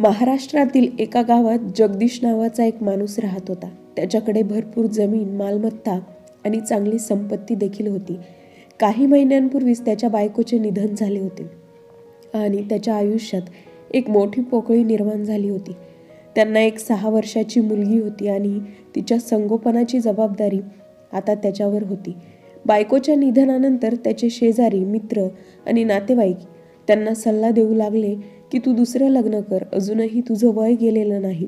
महाराष्ट्रातील एका गावात जगदीश नावाचा एक माणूस राहत होता. त्याच्याकडे भरपूर जमीन मालमत्ता आणि चांगली संपत्ती देखील होती. काही महिन्यांपूर्वीच त्याच्या बायकोचे निधन झाले होते आणि त्याच्या आयुष्यात एक मोठी पोकळी निर्माण झाली होती. त्यांना एक सहा वर्षाची मुलगी होती आणि तिच्या संगोपनाची जबाबदारी आता त्याच्यावर होती. बायकोच्या निधनानंतर त्याचे शेजारी मित्र आणि नातेवाईक त्यांना सल्ला देऊ लागले की तू दुसरं लग्न कर. अजूनही तुझं वय गेलेलं नाही.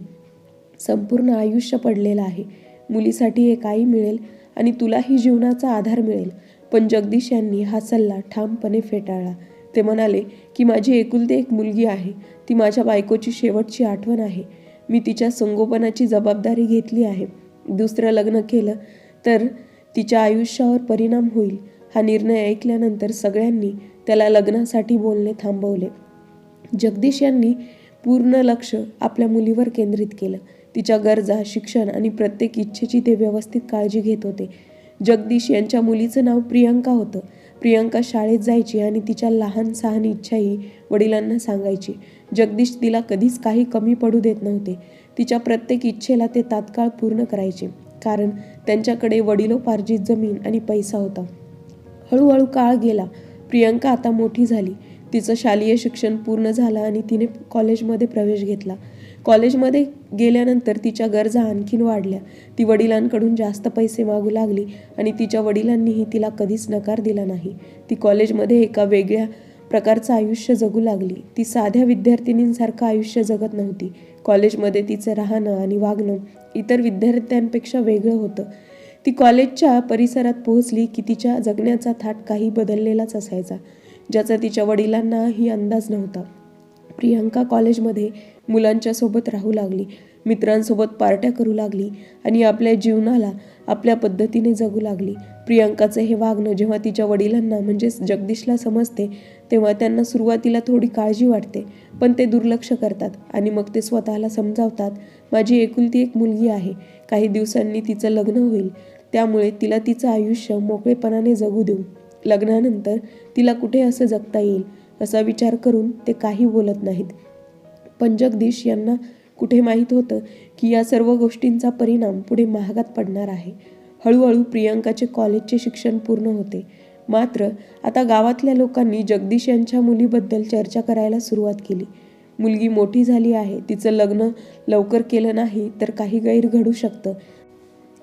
संपूर्ण आयुष्य पडलेलं आहे. मुलीसाठी एक आई मिळेल आणि तुलाही जीवनाचा आधार मिळेल. पण जगदीश यांनी हा सल्ला ठामपणे फेटाळला. ते म्हणाले की माझी एकुलती एक मुलगी आहे. ती माझ्या बायकोची शेवटची आठवण आहे. मी तिच्या संगोपनाची जबाबदारी घेतली आहे. दुसरं लग्न केलं तर तिच्या आयुष्यावर परिणाम होईल. हा निर्णय ऐकल्यानंतर सगळ्यांनी त्याला लग्नासाठी बोलणे थांबवले. जगदीश यांनी पूर्ण लक्ष आपल्या मुलीवर केंद्रित केलं. तिच्या गरजा शिक्षण आणि प्रत्येक इच्छेची ते व्यवस्थित काळजी घेत होते. जगदीश यांच्या मुलीचं नाव प्रियंका होतं. प्रियंका शाळेत जायची आणि तिच्या लहान सहान इच्छाही वडिलांना सांगायची. जगदीश तिला कधीच काही कमी पडू देत नव्हते. तिच्या प्रत्येक इच्छेला ते तात्काळ पूर्ण करायचे. कारण त्यांच्याकडे वडिलोपार्जित जमीन आणि पैसा होता. हळूहळू काळ गेला. प्रियंका आता मोठी झाली. तिचं शालेय शिक्षण पूर्ण झालं आणि तिने कॉलेजमध्ये प्रवेश घेतला. कॉलेजमध्ये गेल्यानंतर तिच्या गरजा आणखीन वाढल्या. ती वडिलांकडून जास्त पैसे मागू लागली आणि तिच्या वडिलांनीही तिला कधीच नकार दिला नाही. ती कॉलेजमध्ये एका वेगळ्या प्रकारचं आयुष्य जगू लागली. ती साध्या विद्यार्थिनींसारखं आयुष्य जगत नव्हती. कॉलेजमध्ये तिचं राहणं आणि वागणं इतर विद्यार्थ्यांपेक्षा वेगळं होतं. ती कॉलेजच्या परिसरात पोहोचली की तिच्या जगण्याचा थाट काही बदललेलाच असायचा. ज्याचा तिच्या वडिलांनाही अंदाज नव्हता. प्रियांका कॉलेजमध्ये मुलांच्या सोबत राहू लागली मित्रांसोबत पार्ट्या करू लागली आणि आपल्या जीवनाला आपल्या पद्धतीने जगू लागली. प्रियांकाचं हे वागणं जेव्हा तिच्या वडिलांना म्हणजेच जगदीशला समजते तेव्हा त्यांना सुरुवातीला थोडी काळजी वाटते पण ते दुर्लक्ष करतात आणि मग ते स्वतःला समजावतात माझी एकुलती एक मुलगी आहे काही दिवसांनी तिचं लग्न होईल त्यामुळे तिला तिचं आयुष्य मोकळेपणाने जगू देऊ. लग्नानंतर तिला कुठे असं जगता येईल असा विचार करून ते काही बोलत नाहीत. पण जगदीश यांना कुठे माहीत होतं की या सर्व गोष्टींचा परिणाम पुढे महागात पडणार आहे. हळूहळू प्रियंकाचे कॉलेजचे शिक्षण पूर्ण होते. मात्र आता गावातल्या लोकांनी जगदीश यांच्या मुलीबद्दल चर्चा करायला सुरुवात केली. मुलगी मोठी झाली आहे तिचं लग्न लवकर केलं नाही तर काही गैर घडू शकतं.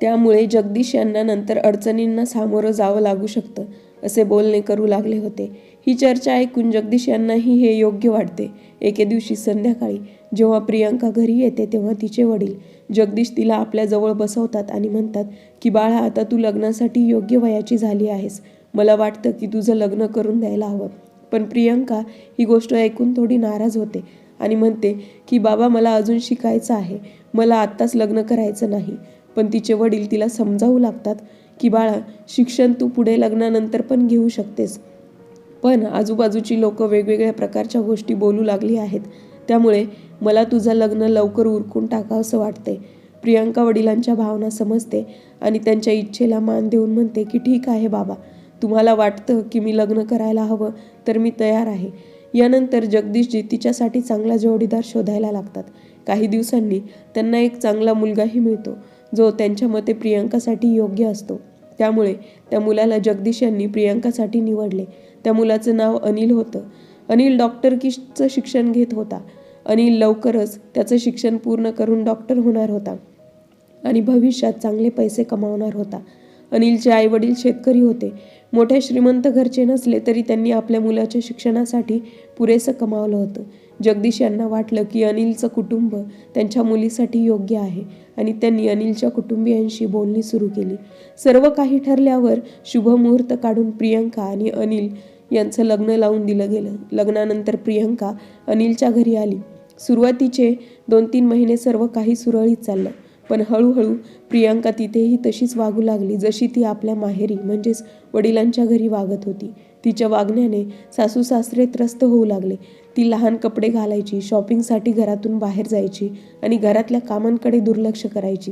त्यामुळे जगदीश यांना नंतर अडचणींना सामोरं जावं लागू शकतं. असे बोलणे करू लागले होते. ही चर्चा ऐकून जगदीश यांनाही हे योग्य वाटते. एके दिवशी संध्याकाळी जेव्हा प्रियांका घरी येते तेव्हा तिचे वडील जगदीश तिला आपल्याजवळ बसवतात आणि म्हणतात की बाळा आता तू लग्नासाठी योग्य वयाची झाली आहेस. मला वाटतं की तुझं लग्न करून द्यायला हवं. पण प्रियांका ही गोष्ट ऐकून थोडी नाराज होते आणि म्हणते की बाबा मला अजून शिकायचं आहे. मला आत्ताच लग्न करायचं नाही. पण तिचे वडील तिला समजावू लागतात की बाळा शिक्षण तू पुढे लग्नानंतर पण घेऊ शकतेस. पण आजूबाजूची लोक वेगवेगळ्या प्रकारच्या गोष्टी बोलू लागली आहेत. त्यामुळे मला तुझं लग्न लवकर उरकून टाकावंसं वाटते प्रियांका वडिलांच्या भावना समजते आणि त्यांच्या इच्छेला मान देऊन म्हणते की ठीक आहे बाबा तुम्हाला वाटतं की मी लग्न करायला हवं तर मी तयार आहे. यानंतर जगदीशजी तिच्यासाठी चांगला जोडीदार शोधायला लागतात. काही दिवसांनी त्यांना एक चांगला मुलगाही मिळतो. जो त्यांच्या मते प्रियंकासाठी योग्य असतो. त्यामुळे त्या मुलाला जगदीश यांनी प्रियंकासाठी निवडले. त्या मुलाचं नाव अनिल होतं. अनिल डॉक्टरकीचं शिक्षण घेत होता. अनिल लवकरच त्याचं शिक्षण पूर्ण करून डॉक्टर होणार होता. आणि भविष्यात चांगले पैसे कमावणार होता. अनिलचे आईवडील शेतकरी होते. मोठ्या श्रीमंत घरचे नसले तरी त्यांनी आपल्या मुलाच्या शिक्षणासाठी पुरेसं कमावलं होतं. जगदीश यांना वाटलं की अनिलचं कुटुंब त्यांच्या मुलीसाठी योग्य आहे. आणि त्यांनी अनिलच्या कुटुंबियांशी बोलणी सुरू केली. सर्व काही ठरल्यावर शुभमुहूर्त काढून प्रियंका आणि अनिल यांचं लग्न लावून दिलं गेलं. लग्नानंतर प्रियंका अनिलच्या घरी आली. सुरुवातीचे दोन तीन महिने सर्व काही सुरळीत चाललं. पण हळूहळू प्रियांका तिथेही तशीच वागू लागली जशी ती आपल्या माहेरी म्हणजेच वडिलांच्या घरी वागत होती. तिच्या वागण्याने सासू सासरे त्रस्त होऊ लागले. ती लहान कपडे घालायची शॉपिंगसाठी घरातून बाहेर जायची आणि घरातल्या कामांकडे दुर्लक्ष करायची.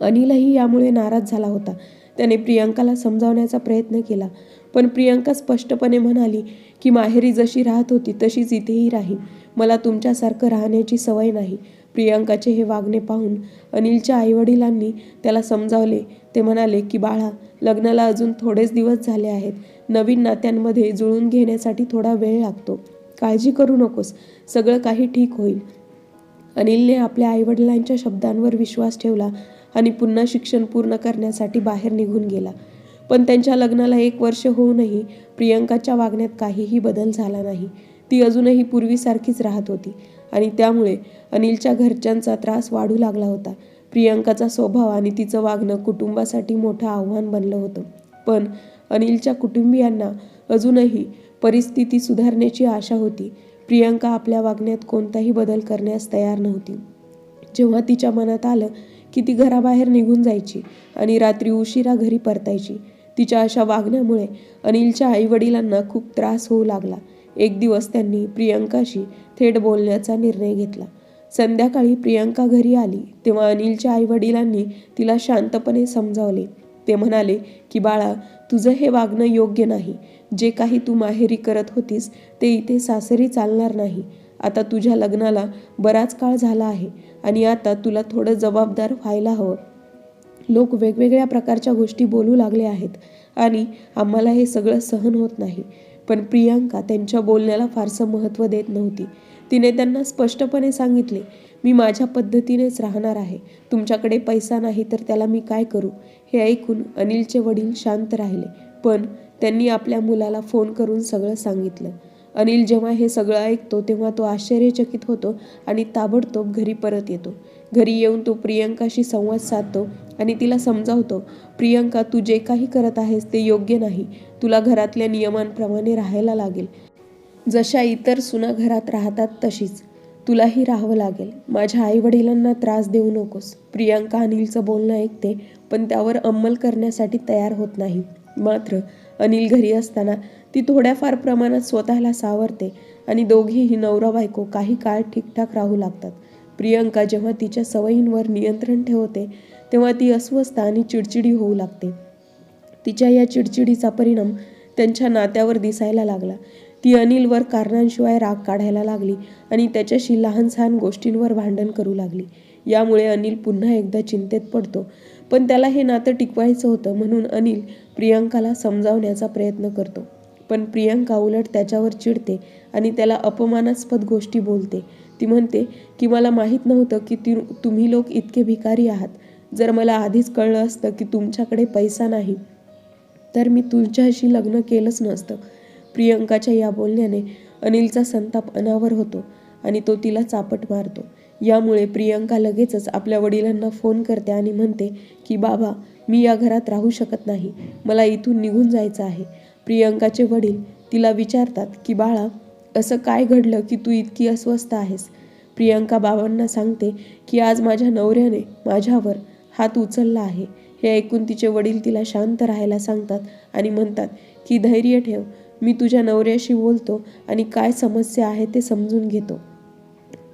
अनिलही यामुळे नाराज झाला होता. त्याने प्रियंकाला समजावण्याचा प्रयत्न केला. पण प्रियंका स्पष्टपणे म्हणाली की माहेरी जशी राहत होती तशीच इथेही राहीन. मला तुमच्यासारखं राहण्याची सवय नाही. प्रियांकाचे हे वागणे पाहून अनिलच्या आईवडिलांनी त्याला समजावले. ते म्हणाले की बाळा लग्नाला अजून थोडेच दिवस झाले आहेत. नवीन नात्यांमध्ये जुळून घेण्यासाठी थोडा वेळ लागतो. काळजी करू नकोस. सगळं काही ठीक होईल. अनिलने आपल्या आईवडिलांच्या शब्दांवर विश्वास ठेवला आणि पुन्हा शिक्षण पूर्ण करण्यासाठी बाहेर निघून गेला. पण त्यांच्या लग्नाला एक वर्ष होऊनही प्रियंकाच्या वागण्यात काहीही बदल झाला नाही. ती अजूनही पूर्वीसारखीच राहत होती आणि त्यामुळे अनिलच्या घरच्यांचा त्रास वाढू लागला होता. प्रियंकाचा स्वभाव आणि तिचं वागणं कुटुंबासाठी मोठं आव्हान बनलं होतं. पण अनिलच्या कुटुंबियांना अजूनही परिस्थिती सुधारण्याची आशा होती. प्रियंका आपल्या वागण्यात कोणताही बदल करण्यास तयार नव्हती. जेव्हा तिच्या मनात आलं की ती घराबाहेर निघून जायची आणि रात्री उशिरा घरी परतायची तिच्या अशा वागण्यामुळे अनिलच्या आईवडिलांना खूप त्रास होऊ लागला. एक दिवस त्यांनी प्रियंकाशी थेट बोलण्याचा निर्णय घेतला. संध्याकाळी प्रियंका घरी आली तेव्हा अनिलच्या आईवडिलांनी तिला शांतपणे समजावले. ते म्हणाले की बाळा तुझं हे वागणं योग्य नाही. जे काही तू माहेरी करत होतीस ते इथे सासरी चालणार नाही. आता तुझ्या लग्नाला बराच काळ झाला आहे आणि आता तुला थोडं जबाबदार व्हायला हवं. लोक वेगवेगळ्या प्रकारच्या गोष्टी बोलू लागले आहेत आणि आम्हाला हे सगळं सहन होत नाही. पण प्रियांका त्यांच्या बोलण्याला फारसं महत्त्व देत नव्हती. तिने त्यांना स्पष्टपणे सांगितले मी माझ्या पद्धतीनेच राहणार आहे. तुमच्याकडे पैसा नाही तर त्याला मी काय करू? हे ऐकून अनिलचे वडील शांत राहिले. पण त्यांनी आपल्या मुलाला फोन करून सगळं सांगितलं. अनिल जेव्हा हे सगळं ऐकतो तेव्हा तो आश्चर्यचकित होतो आणि ताबडतोब घरी परत येतो. घरी येऊन तो प्रियंकाशी संवाद साधतो आणि तिला समजावतो प्रियंका तू जे काही करत आहेस ते योग्य नाही. तुला घरातल्या नियमांप्रमाणे राहायला लागेल. जशा इतर सुना घरात राहतात तशीच. तुलाही राहावं लागेल. माझ्या आईवडिलांना त्रास देऊ नकोस. प्रियांका अनिलचं बोलणं ऐकते पण त्यावर अंमल करण्यासाठी तयार होत नाही. मात्र अनिल घरी असताना ती थोड्याफार प्रमाणात स्वतःला सावरते आणि दोघेही नवरा बायको काही काळ ठीकठाक राहू लागतात. प्रियंका जेव्हा तिच्या सवयींवर नियंत्रण ठेवते तेव्हा ती अस्वस्थ आणि चिडचिडी होऊ लागते. तिच्या या चिडचिडीचा परिणाम त्यांच्या नात्यावर दिसायला लागला. ती अनिलवर कारणांशिवाय राग काढायला लागली आणि त्याच्याशी लहान सहान गोष्टींवर भांडण करू लागली. यामुळे अनिल पुन्हा एकदा चिंतेत पडतो. पण त्याला हे नातं टिकवायचं होतं म्हणून अनिल प्रियंकाला समजावण्याचा प्रयत्न करतो. पण प्रियंका उलट त्याच्यावर चिडते आणि त्याला अपमानास्पद गोष्टी बोलते. ती म्हणते की मला माहीत नव्हतं की ती तुम्ही लोक इतके भिकारी आहात. जर मला आधीच कळलं असतं की तुमच्याकडे पैसा नाही तर मी तुमच्याशी लग्न केलंच नसतं. प्रियंकाच्या या बोलण्याने अनिलचा संताप अनावर होतो आणि तो तिला चापट मारतो. यामुळे प्रियंका लगेचच आपल्या वडिलांना फोन करते आणि म्हणते की बाबा मी या घरात राहू शकत नाही. मला इथून निघून जायचं आहे. प्रियंकाचे वडील तिला विचारतात की बाळा असं काय घडलं की तू इतकी अस्वस्थ आहेस? प्रियंका बाबांना सांगते की आज माझ्या नवऱ्याने माझ्यावर हात उचलला आहे. हे ऐकून तिचे वडील तिला शांत राहायला सांगतात आणि म्हणतात की धैर्य ठेव. मी तुझ्या नवऱ्याशी बोलतो आणि काय समस्या आहे ते समजून घेतो.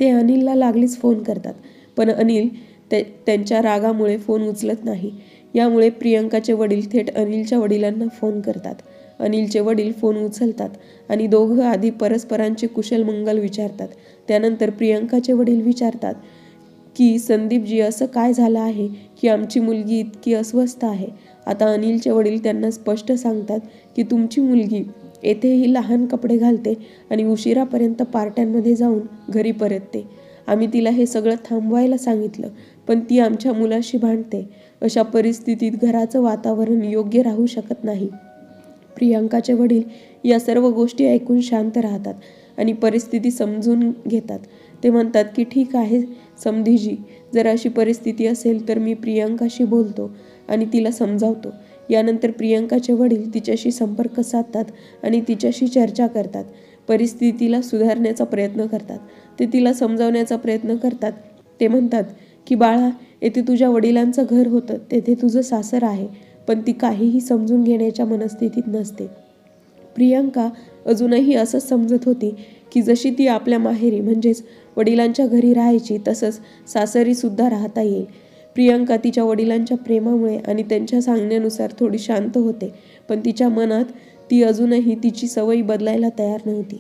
ते अनिलला लागलीच फोन करतात. पण अनिल ते त्यांच्या रागामुळे फोन उचलत नाही. यामुळे प्रियंकाचे वडील थेट अनिलच्या वडिलांना फोन करतात. अनिलचे वडील फोन उचलतात आणि दोघं आधी परस्परांचे कुशल मंगल विचारतात. त्यानंतर प्रियंकाचे वडील विचारतात की संदीपजी असं काय झालं आहे की आमची मुलगी इतकी अस्वस्थ आहे? आता अनिलचे वडील त्यांना स्पष्ट सांगतात की तुमची मुलगी येथेही लहान कपडे घालते आणि उशिरापर्यंत पार्ट्यांमध्ये जाऊन घरी परतते. आम्ही तिला हे सगळं थांबवायला सांगितलं पण ती आमच्या मुलाशी भांडते. अशा परिस्थितीत घराचं वातावरण योग्य राहू शकत नाही. प्रियांकाचे वडील या सर्व गोष्टी ऐकून शांत राहतात आणि परिस्थिती समजून घेतात. ते म्हणतात की ठीक आहे समधीजी. जर अशी परिस्थिती असेल तर मी प्रियांकाशी बोलतो आणि तिला समजावतो. यानंतर प्रियांकाचे वडील तिच्याशी संपर्क साधतात आणि तिच्याशी चर्चा करतात. परिस्थितीला सुधारण्याचा प्रयत्न करतात. ते तिला समजावण्याचा प्रयत्न करतात. ते म्हणतात की बाळा येथे तुझ्या वडिलांचं घर होतं तेथे तुझं सासर आहे पण ती काहीही समजून घेण्याच्या मनस्थितीत नसते. प्रियंका अजूनही असंच समजत होती की जशी ती आपल्या माहेरी म्हणजेच वडिलांच्या घरी राहायची तसंच सासरीसुद्धा राहता येईल. प्रियंका तिच्या वडिलांच्या प्रेमामुळे आणि त्यांच्या सांगण्यानुसार थोडी शांत होते पण तिच्या मनात ती अजूनही तिची सवयी बदलायला तयार नव्हती.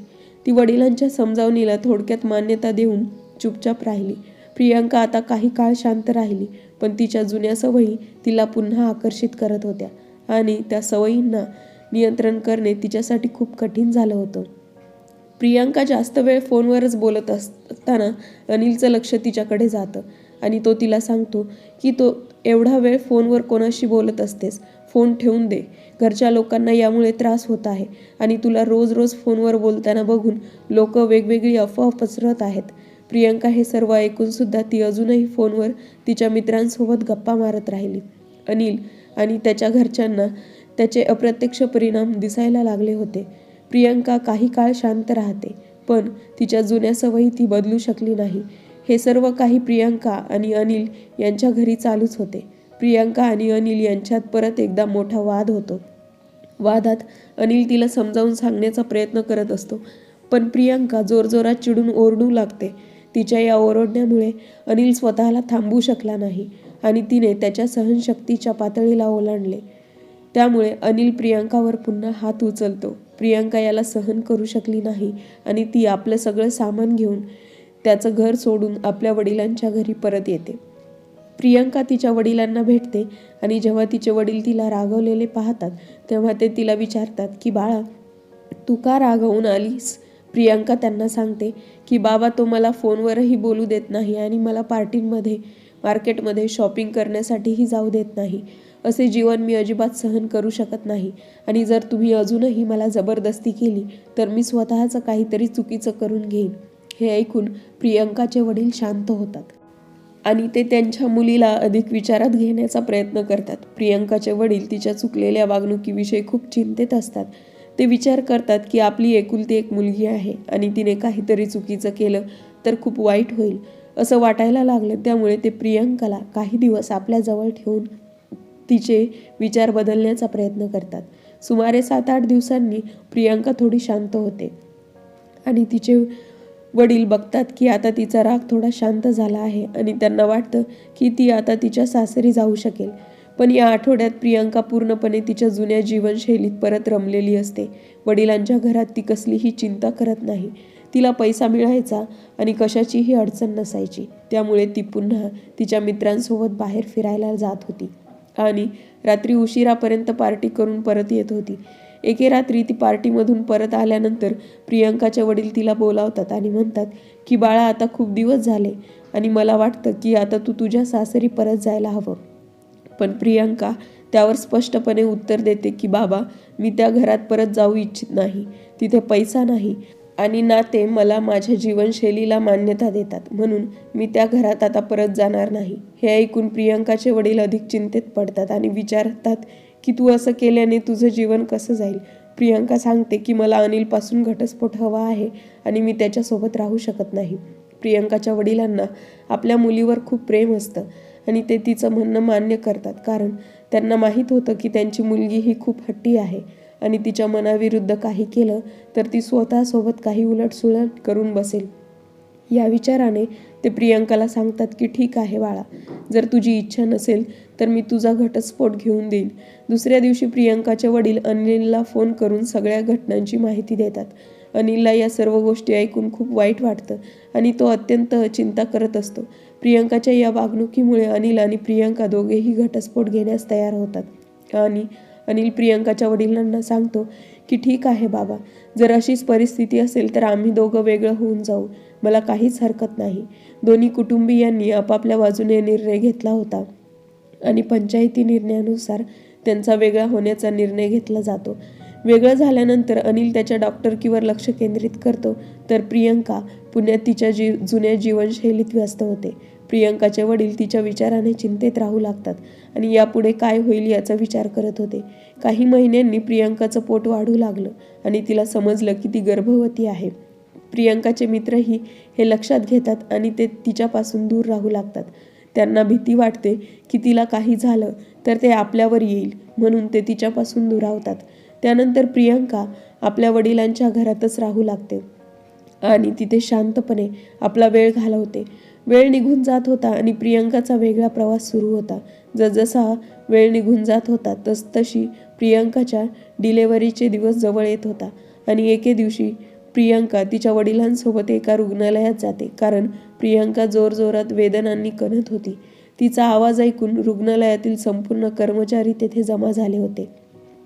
ती वडिलांच्या समजावणीला थोडक्यात मान्यता देऊन चुपचाप राहिली. प्रियांका आता काही काळ शांत राहिली पण तिच्या जुन्या सवयी तिला पुन्हा आकर्षित करत होत्या आणि त्या सवयींना नियंत्रण करणे तिच्यासाठी खूप कठीण झालं होतं. प्रियांका जास्त वेळ फोनवरच बोलत असताना अनिलचं लक्ष तिच्याकडे जातं आणि तो तिला सांगतो की तो एवढा वेळ फोनवर कोणाशी बोलत असतेस? फोन ठेवून दे. घरच्या लोकांना यामुळे त्रास होत आहे आणि तुला रोज रोज फोनवर बोलताना बघून लोक वेगवेगळी अफवा पसरत आहेत. प्रियंका हे सर्व ऐकून सुद्धा ती अजूनही फोनवर तिच्या मित्रांसोबत गप्पा मारत राहिली. अनिल आणि त्याच्या घरच्यांना त्याचे अप्रत्यक्ष परिणाम दिसायला लागले होते. प्रियंका काही काळ शांत राहते पण तिच्या जुन्या सवयी ती बदलू शकली नाही. हे सर्व काही प्रियंका आणि अनिल यांच्या घरी चालूच होते. प्रियंका आणि अनिल यांच्यात परत एकदा मोठा वाद होतो. वादात अनिल तिला समजावून सांगण्याचा प्रयत्न करत असतो पण प्रियंका जोरजोरात चिडून ओरडू लागते. तिच्या या ओरडण्यामुळे अनिल स्वतःला थांबवू शकला नाही आणि तिने त्याच्या सहनशक्तीच्या पातळीला ओलांडले. त्यामुळे अनिल प्रियांकावर पुन्हा हात उचलतो. प्रियांका याला सहन करू शकली नाही आणि ती आपलं सगळं सामान घेऊन त्याचं घर सोडून आपल्या वडिलांच्या घरी परत येते. प्रियंका तिच्या वडिलांना भेटते आणि जेव्हा तिचे वडील तिला रागवलेले पाहतात तेव्हा ते तिला विचारतात की बाळा तू का रागवून आलीस? प्रियांका त्यांना सांगते की बाबा तो मला फोनवरही बोलू देत नाही आणि मला पार्टींमध्ये मार्केटमध्ये शॉपिंग करण्यासाठीही जाऊ देत नाही. असे जीवन मी अजिबात सहन करू शकत नाही. आणि जर तुम्ही अजूनही मला जबरदस्ती केली तर मी स्वतःचं काहीतरी चुकीचं करून घेईन. हे ऐकून प्रियंकाचे वडील शांत होतात. आणि ते त्यांच्या मुलीला अधिक विचारात घेण्याचा प्रयत्न करतात. प्रियंकाचे वडील तिच्या चुकलेल्या वागणुकीविषयी खूप चिंतेत असतात. ते विचार करतात की आपली एकुलती एक मुलगी आहे आणि तिने काहीतरी चुकीचं केलं तर खूप वाईट होईल असं वाटायला लागलं. त्यामुळे ते प्रियंकाला काही दिवस आपल्याजवळ ठेवून तिचे विचार बदलण्याचा प्रयत्न करतात. सुमारे सात आठ दिवसांनी प्रियंका थोडी शांत होते आणि तिचे वडील बघतात की आता तिचा राग थोडा शांत झाला आहे आणि त्यांना वाटतं की ती आता तिच्या सासरी जाऊ शकेल. पण या आठवड्यात प्रियांका पूर्णपणे तिच्या जुन्या जीवनशैलीत परत रमलेली असते. वडिलांच्या घरात ती कसलीही चिंता करत नाही. तिला पैसा मिळायचा आणि कशाचीही अडचण नसायची. त्यामुळे ती पुन्हा तिच्या मित्रांसोबत बाहेर फिरायला जात होती. आणि रात्री उशिरापर्यंत पार्टी करून परत येत होती. एके रात्री ती पार्टीमधून परत आल्यानंतर प्रियांकाचे वडील तिला बोलावतात आणि म्हणतात की बाळा आता खूप दिवस झाले आणि मला वाटतं की आता तू तुझ्या सासरी परत जायला हवं. पण प्रियंका त्यावर स्पष्टपणे उत्तर देते की बाबा मी त्या घरात परत जाऊ इच्छित नाही. तिथे पैसा नाही आणि नाते मला माझ्या जीवनशैलीला मान्यता देतात. म्हणून मी त्या घरात आता परत जाणार नाही. हे ऐकून प्रियंकाचे वडील अधिक चिंतेत पडतात आणि विचारतात की तू असं केल्याने तुझं जीवन कसं जाईल प्रियंका सांगते की मला अनिलपासून घटस्फोट हवा आहे आणि मी त्याच्यासोबत राहू शकत नाही प्रियंकाच्या वडिलांना आपल्या मुलीवर खूप प्रेम असतं. आणि ते तिचं म्हणणं मान्य करतात. कारण त्यांना माहीत होतं की त्यांची मुलगी ही खूप हट्टी आहे. आणि तिच्या मनाविरुद्ध काही केलं तर ती स्वतःसोबत काही उलटसुलट करून बसेल. या विचाराने ते प्रियंकाला सांगतात की ठीक आहे बाळा जर तुझी इच्छा नसेल तर मी तुझा घटस्फोट घेऊन देईन. दुसऱ्या दिवशी प्रियंकाचे वडील अनिलला फोन करून सगळ्या घटनांची माहिती देतात. अनिलला या सर्व गोष्टी ऐकून खूप वाईट वाटतं आणि तो अत्यंत चिंता करत असतो. प्रियंकाच्या या वागणुकीमुळे अनिल आणि प्रियंका दोघेही घटस्फोट घेण्यास तयार होतात. आणि अनिल प्रियंकाच्या वडिलांना सांगतो की ठीक आहे बाबा जर अशीच परिस्थिती असेल तर आम्ही दोघं वेगळं होऊन जाऊ. मला काहीच हरकत नाही. दोन्ही कुटुंबीयांनी आपापल्या बाजूने निर्णय घेतला होता. आणि पंचायती निर्णयानुसार त्यांचा वेगळा होण्याचा निर्णय घेतला जातो. वेगळं झाल्यानंतर अनिल त्याच्या डॉक्टरकीवर लक्ष केंद्रित करतो. तर प्रियंका पुण्यात तिच्या जी जुन्या जीवनशैलीत व्यस्त होते. प्रियंकाचे वडील तिच्या विचाराने चिंतेत राहू लागतात आणि यापुढे काय होईल याचा विचार करत होते. काही महिन्यांनी प्रियंकाचं पोट वाढू लागलं आणि तिला समजलं की ती गर्भवती आहे. प्रियंकाचे मित्रही हे लक्षात घेतात आणि ते तिच्यापासून दूर राहू लागतात. त्यांना भीती वाटते की तिला काही झालं तर ते आपल्यावर येईल म्हणून ते तिच्यापासून दुरावतात त्यानंतर प्रियंका आपल्या वडिलांच्या घरातच राहू लागते. आणि तिथे शांतपणे आपला वेळ घालवते. वेळ निघून जात होता आणि प्रियंकाचा वेगळा प्रवास सुरू होता. जसजसा वेळ निघून जात होता तस तशी प्रियंकाच्या डिलेवरीचे दिवस जवळ येत होता. आणि एके दिवशी प्रियंका तिच्या वडिलांसोबत एका रुग्णालयात जाते कारण प्रियंका जोरजोरात वेदनांनी कणत होती. तिचा आवाज ऐकून रुग्णालयातील संपूर्ण कर्मचारी तेथे जमा झाले होते.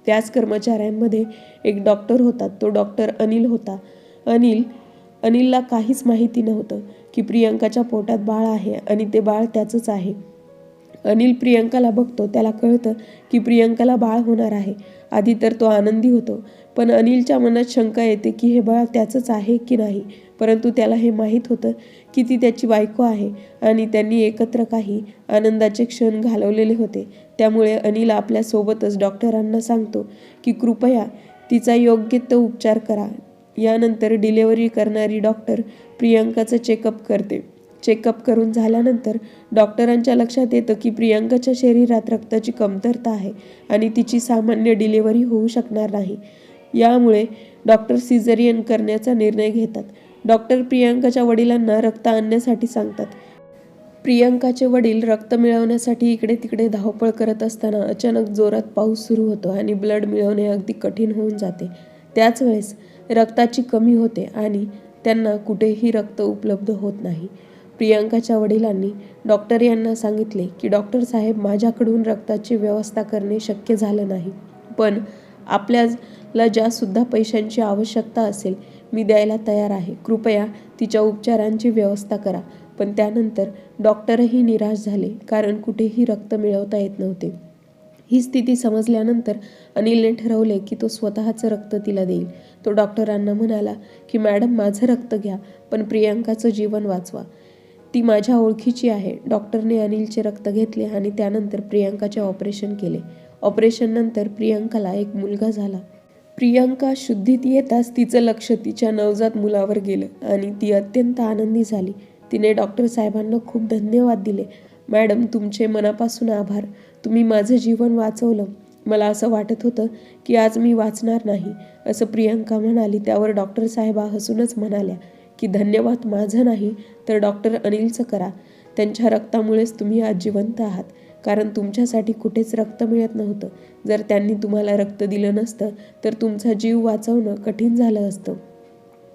त्याच कर्मचाऱ्यांमध्ये एक डॉक्टर होता. तो डॉक्टर अनिल होता. अनिल अनिलला काहीच माहिती नव्हतं की प्रियंकाच्या पोटात बाळ आहे आणि ते बाळ त्याचंच आहे. अनिल प्रियंकाला बघतो. त्याला कळतं की प्रियंकाला बाळ होणार आहे. आधी तर तो आनंदी होतो पण अनिलच्या मनात शंका येते की हे बाळ त्याचंच आहे की नाही? परंतु त्याला हे माहीत होतं की ती त्याची बायको आहे आणि त्यांनी एकत्र काही आनंदाचे क्षण घालवलेले होते. त्यामुळे अनिल आपल्यासोबतच डॉक्टरांना सांगतो की कृपया तिचा योग्य तो उपचार करा. यानंतर डिलेवरी करणारी डॉक्टर प्रियांकाचं चेकअप करते. चेकअप करून झाल्यानंतर डॉक्टरांच्या लक्षात येतं की प्रियांकाच्या शरीरात रक्ताची कमतरता आहे आणि तिची सामान्य डिलेवरी होऊ शकणार नाही. यामुळे डॉक्टर सिझरियन करण्याचा निर्णय घेतात. डॉक्टर प्रियांकाच्या वडिलांना रक्त आणण्यासाठी सांगतात. प्रियंकाचे वडील रक्त मिळवण्यासाठी इकडे तिकडे धावपळ करत असताना अचानक जोरात पाऊस सुरू होतो आणि ब्लड मिळवणे अगदी कठीण होऊन जाते. त्याच वेळेस रक्ताची कमी होते आणि त्यांना कुठेही रक्त उपलब्ध होत नाही. प्रियंकाच्या वडिलांनी डॉक्टर यांना सांगितले की डॉक्टर साहेब माझ्याकडून रक्ताची व्यवस्था करणे शक्य झालं नाही. पण आपल्याला ज्यासुद्धा पैशांची आवश्यकता असेल मी द्यायला तयार आहे. कृपया तिच्या उपचारांची व्यवस्था करा. पण त्यानंतर डॉक्टरही निराश झाले कारण कुठेही रक्त मिळवता येत नव्हते. ही स्थिती समजल्यानंतर अनिलने ठरवले की तो स्वतःचं रक्त तिला देईल. तो डॉक्टरांना म्हणाला की मॅडम माझं रक्त घ्या पण प्रियांकाचं जीवन वाचवा. ती माझ्या ओळखीची आहे. डॉक्टरने अनिलचे रक्त घेतले आणि त्यानंतर प्रियांकाचे ऑपरेशन केले. ऑपरेशननंतर प्रियांकाला एक मुलगा झाला. प्रियांका शुद्धीत येताच तिचं लक्ष तिच्या नवजात मुलावर गेलं आणि ती अत्यंत आनंदी झाली. तिने डॉक्टर साहेबांना खूप धन्यवाद दिले. मॅडम तुमचे मनापासून आभार. तुम्ही माझं जीवन वाचवलं. मला असं वाटत होतं की आज मी वाचणार नाही असं प्रियंका म्हणाली. त्यावर डॉक्टर साहेबा हसूनच म्हणाल्या की धन्यवाद माझं नाही तर डॉक्टर अनिलचं करा. त्यांच्या रक्तामुळेच तुम्ही आज जिवंत आहात. कारण तुमच्यासाठी कुठेच रक्त मिळत नव्हतं. जर त्यांनी तुम्हाला रक्त दिलं नसतं तर तुमचा जीव वाचवणं कठीण झालं असतं.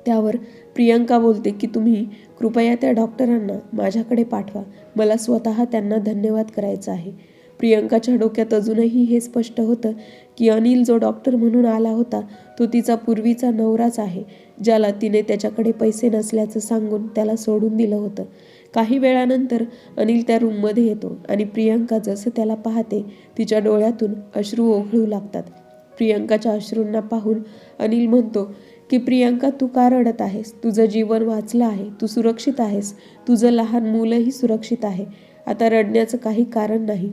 त्यावर प्रियंका बोलते की तुम्ही कृपया त्या डॉक्टरांना माझ्याकडे पाठवा. मला स्वतः त्यांना धन्यवाद करायचा आहे. प्रियंकाच्या डोक्यात अजूनही हे स्पष्ट होतं की अनिल जो डॉक्टर म्हणून आला होता तो तिचा पूर्वीचा नवराच आहे ज्याला तिने त्याच्याकडे पैसे नसल्याचं सांगून त्याला सोडून दिलं होतं. काही वेळानंतर अनिल त्या रूममध्ये येतो आणि प्रियंका जसं त्याला पाहते तिच्या डोळ्यातून अश्रू ओघळू लागतात. प्रियंकाच्या अश्रूंना पाहून अनिल म्हणतो की प्रियांका तू का रडत आहेस? तुझं जीवन वाचलं आहे तू सुरक्षित आहेस. तुझं लहान मुलंही सुरक्षित आहे. आता रडण्याचं काही कारण नाही.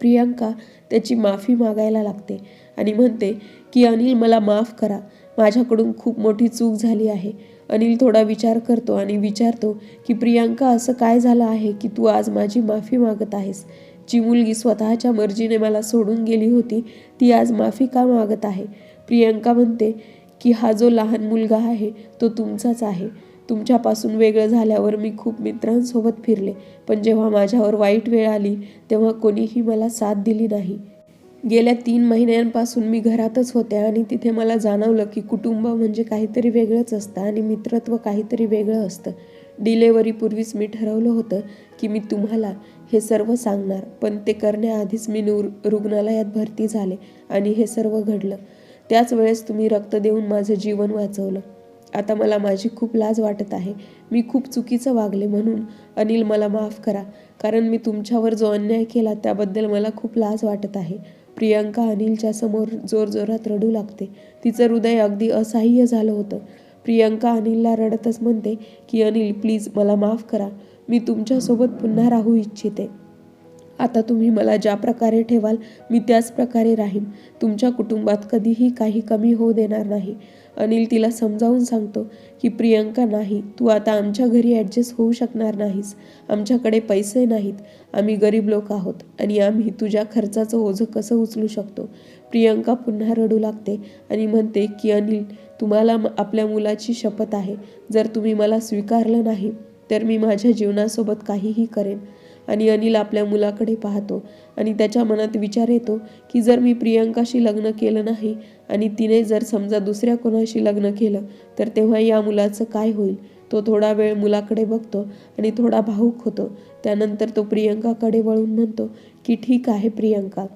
प्रियांका त्याची माफी मागायला लागते आणि म्हणते की अनिल मला माफ करा. माझ्याकडून खूप मोठी चूक झाली आहे. अनिल थोडा विचार करतो आणि विचारतो की प्रियांका असं काय झालं आहे की तू आज माझी माफी मागत आहेस? जी मुलगी स्वतःच्या मर्जीने मला सोडून गेली होती ती आज माफी का मागत आहे? प्रियांका म्हणते की हा जो लहान मुलगा आहे तो तुमचाच आहे. तुमच्यापासून वेगळं झाल्यावर मी खूप मित्रांसोबत फिरले. पण जेव्हा माझ्यावर वाईट वेळ आली तेव्हा कोणीही मला साथ दिली नाही. गेल्या तीन महिन्यांपासून मी घरातच होते आणि तिथे मला जाणवलं की कुटुंब म्हणजे काहीतरी वेगळंच असतं आणि मित्रत्व काहीतरी वेगळं असतं. डिलेवरीपूर्वीच मी ठरवलं होतं की मी तुम्हाला हे सर्व सांगणार पण ते करण्याआधीच मी नू रुग्णालयात भरती झाले आणि हे सर्व घडलं. त्याच वेळेस तुम्ही रक्त देऊन माझं जीवन वाचवलं. आता मला माझी खूप लाज वाटत आहे. मी खूप चुकीचं वागले म्हणून. अनिल मला माफ करा. कारण मी तुमच्यावर जो अन्याय केला त्याबद्दल मला खूप लाज वाटत आहे. प्रियांका अनिलच्या समोर जोरजोरात रडू लागते. तिचं हृदय अगदी असह्य झालं होतं. प्रियांका अनिलला रडतच म्हणते की अनिल प्लीज मला माफ करा. मी तुमच्यासोबत पुन्हा राहू इच्छिते. आता तुम्ही मला ज्या प्रकारे ठेवाल मी त्याच प्रकारे राहीन. तुमच्या कुटुंबात कधीही काही कमी होऊ देणार नाही. अनिल तिला समजावून सांगतो की प्रियंका नाही तू आता आमच्या घरी ॲडजस्ट होऊ शकणार नाहीस. आमच्याकडे पैसे नाहीत. आम्ही गरीब लोक आहोत आणि आम्ही तुझ्या खर्चाचं ओझं कसं उचलू शकतो? प्रियंका पुन्हा रडू लागते आणि म्हणते की अनिल तुम्हाला आपल्या मुलाची शपथ आहे. जर तुम्ही मला स्वीकारलं नाही तर मी माझ्या जीवनासोबत काहीही करेन. आणि अनिल आपल्या मुलाकडे पाहतो आणि त्याच्या मनात विचार येतो की जर मी प्रियंकाशी लग्न केलं नाही आणि तिने जर समजा दुसऱ्या कोणाशी लग्न केलं तर तेव्हा या मुलाचं काय होईल? तो थोडा वेळ मुलाकडे बघतो आणि थोडा भाऊक होतो. त्यानंतर तो प्रियंकाकडे वळून म्हणतो की ठीक आहे प्रियंका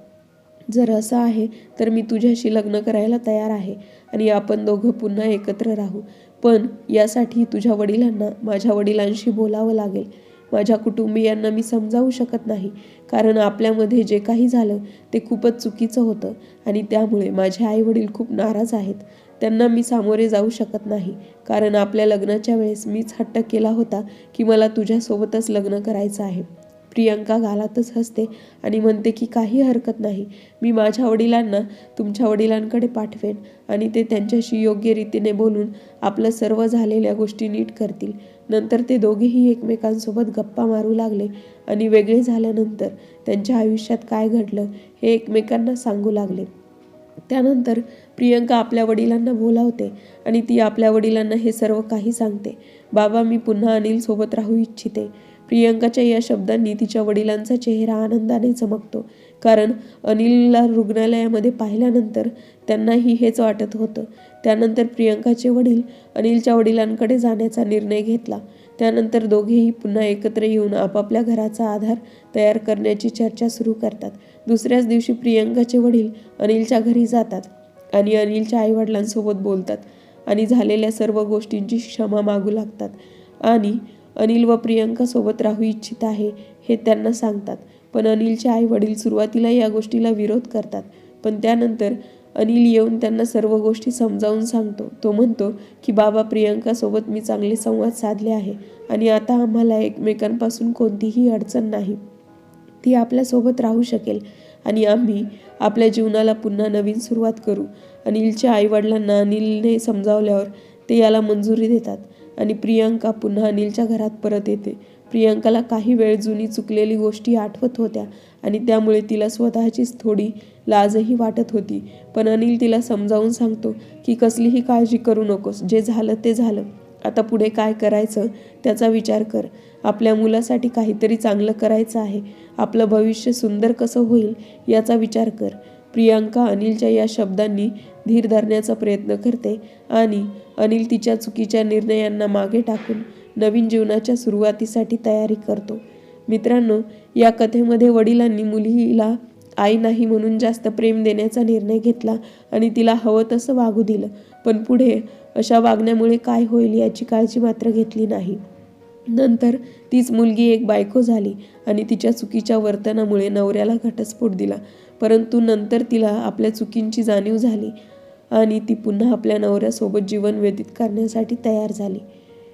जर असं आहे तर मी तुझ्याशी लग्न करायला तयार आहे आणि आपण दोघं पुन्हा एकत्र राहू. पण यासाठी तुझ्या वडिलांना माझ्या वडिलांशी बोलावं लागेल. माझ्या कुटुंबियांना मी समजावू शकत नाही. कारण आपल्यामध्ये जे काही झालं ते खूपच चुकीचं होतं आणि त्यामुळे माझे आईवडील खूप नाराज आहेत. त्यांना मी सामोरे जाऊ शकत नाही. कारण आपल्या लग्नाच्या वेळेस मीच हट्ट केला होता की मला तुझ्यासोबतच लग्न करायचं आहे. प्रियंका गालातच हसते आणि म्हणते की काही हरकत नाही. मी माझ्या वडिलांना तुमच्या वडिलांकडे पाठवेन आणि ते त्यांच्याशी योग्य रीतीने बोलून आपलं सर्व झालेल्या गोष्टी नीट करतील. नंतर ते दोघेही एकमेकांसोबत गप्पा मारू लागले आणि वेगळे झाल्यानंतर त्यांच्या आयुष्यात काय घडलं हे एकमेकांना सांगू लागले. त्यानंतर प्रियंका आपल्या वडिलांना बोलावते आणि ती आपल्या वडिलांना हे सर्व काही सांगते. बाबा मी पुन्हा अनिलसोबत राहू इच्छिते. प्रियंकाच्या या शब्दांनी तिच्या वडिलांचा चेहरा आनंदाने चमकतो. कारण अनिलला रुग्णालयामध्ये पाहिल्यानंतर त्यांनाही हेच वाटत होतं त्यानंतर प्रियंकाचे वडील अनिलच्या वडिलांकडे जाण्याचा निर्णय घेतला. त्यानंतर दोघेही पुन्हा एकत्र येऊन आपापल्या घराचा आधार तयार करण्याची चर्चा सुरू करतात. दुसऱ्याच दिवशी प्रियंकाचे वडील अनिलच्या घरी जातात आणि अनिलच्या आईवडिलांसोबत बोलतात आणि झालेल्या सर्व गोष्टींची क्षमा मागू लागतात आणि अनिल व प्रियंका सोबत राहू इच्छित आहे हे त्यांना सांगतात. पण अनिलचे आई वडील सुरुवातीला या गोष्टीला विरोध करतात. पण त्यानंतर अनिल येऊन त्यांना सर्व गोष्टी समजावून सांगतो. तो म्हणतो की बाबा प्रियंकासोबत मी चांगले संवाद साधले आहे आणि आता आम्हाला एकमेकांपासून कोणतीही अडचण नाही. ती आपल्यासोबत राहू शकेल आणि आम्ही आपल्या जीवनाला पुन्हा नवीन सुरुवात करू. अनिलच्या आईवडिलांना अनिलने समजावल्यावर ते याला मंजुरी देतात आणि प्रियंका पुन्हा अनिलच्या घरात परत येते. प्रियंकाला काही वेळ जुनी चुकलेली गोष्टी आठवत होत्या आणि त्यामुळे तिला स्वतःचीच थोडी लाजही वाटत होती. पण अनिल तिला समजावून सांगतो की कसलीही काळजी करू नकोस जे झालं ते झालं. आता पुढे काय करायचं त्याचा विचार कर. आपल्या मुलासाठी काहीतरी चांगलं करायचं आहे. आपलं भविष्य सुंदर कसं होईल याचा विचार कर. प्रियांका अनिलच्या या शब्दांनी धीर धरण्याचा प्रयत्न करते आणि अनिल तिच्या चुकीच्या निर्णयांना मागे टाकून नवीन जीवनाच्या सुरुवातीसाठी तयारी करतो. मित्रांनो या कथेमध्ये वडिलांनी मुलीला आई नाही म्हणून जास्त प्रेम देण्याचा निर्णय घेतला आणि तिला हवं तसं वागू दिलं. पण पुढे अशा वागण्यामुळे काय होईल याची काळजी मात्र घेतली नाही. नंतर तीच मुलगी एक बायको झाली आणि तिच्या चुकीच्या वर्तनामुळे नवऱ्याला घटस्फोट दिला. परंतु नंतर तिला आपल्या चुकींची जाणीव झाली आणि ती पुन्हा आपल्या नवऱ्यासोबत जीवन व्यतीत करण्यासाठी तयार झाली.